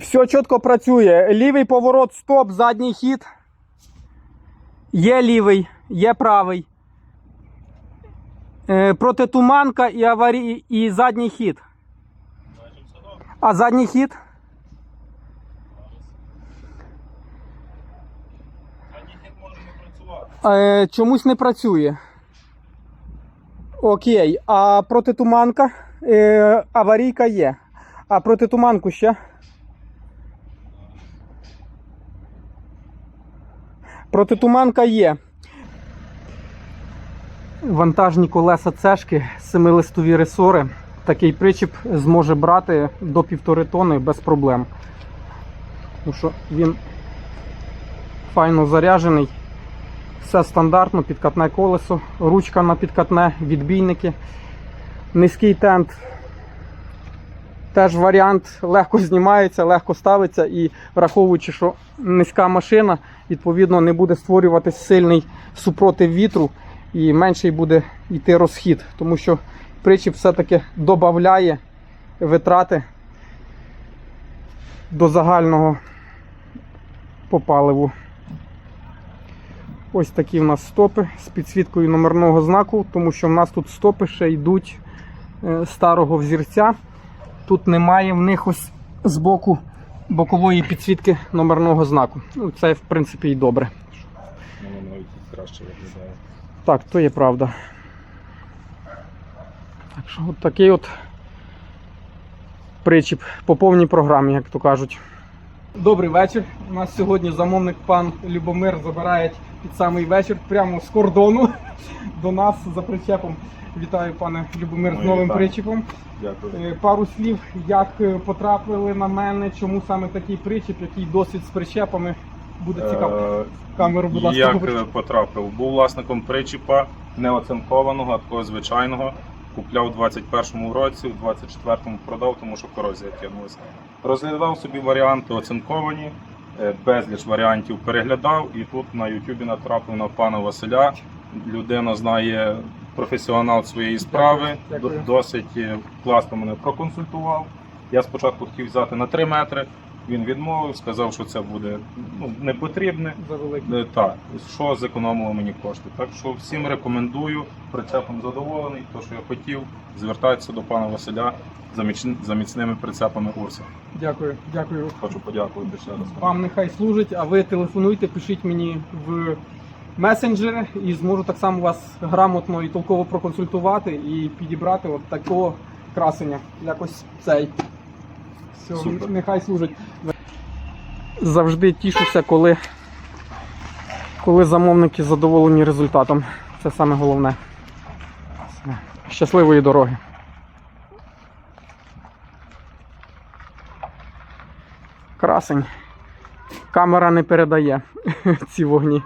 Все чітко працює. Лівий поворот, стоп, задній хід. Є лівий, є правий. Е, протитуманка і аварій, і задній хід. А задній хід? Задній хід може працювати. Чомусь не працює. Окей. А протитуманка? Е, аварійка є. А протитуманку ще? Протитуманка є. Вантажні колеса цешки, семилистові ресори. Такий причіп зможе брати до півтори тони без проблем. Тому що він файно заряджений. Все стандартно, підкатне колесо, ручка на підкатне, відбійники, низький тент. Теж варіант легко знімається, легко ставиться і враховуючи, що низька машина, відповідно, не буде створюватись сильний супротив вітру і менший буде йти розхід, тому що причіп все-таки додає витрати до загального по паливу. Ось такі в нас стопи з підсвіткою номерного знаку, тому що в нас тут стопи ще йдуть е, старого взірця. Тут немає в них ось з боку бокової підсвітки номерного знаку. Ну, це, в принципі, і добре. Воно навіть і краще виглядає. Так, то є правда. Так що от такий от причіп по повній програмі, як то кажуть. Добрий вечір. У нас сьогодні замовник пан Любомир забирає під самий вечір прямо з кордону до нас за причепом. Вітаю, пане Любомир, з Мої новим вітання. причіпом. Дякую. Е, Пару слів, як е, потрапили на мене, чому саме такий причіп, який досвід з причепами. Буде цікаво. Е, Камеру, будь ласка, Як говоріть. е, потрапив? Був власником причіпа неоцинкованого, а такого звичайного. Купляв у 21-му році, у 24-му продав, тому що корозія кинулася. Розглядав собі варіанти оцинковані, е, безліч варіантів переглядав і тут на Ютубі натрапив на пана Василя. Людина знає професіонал своєї справи, досить е, класно мене проконсультував. Я спочатку хотів взяти на 3 метри. Він відмовив, сказав, що це буде ну, не потрібне. За. Е, Так, що зекономило мені кошти. Так що всім рекомендую, прицепом задоволений, то що я хотів, звертайтеся до пана Василя за, міч- за міцними прицепами Урса. Дякую, дякую. Хочу подякувати ще раз. Вам нехай служить, а ви телефонуйте, пишіть мені в месенджери і зможу так само вас грамотно і толково проконсультувати і підібрати от такого красення. Якось цей. Все, Супер. нехай служить. Завжди тішуся, коли, коли замовники задоволені результатом. Це саме головне. Все. Щасливої дороги. Красень. Камера не передає ці вогні.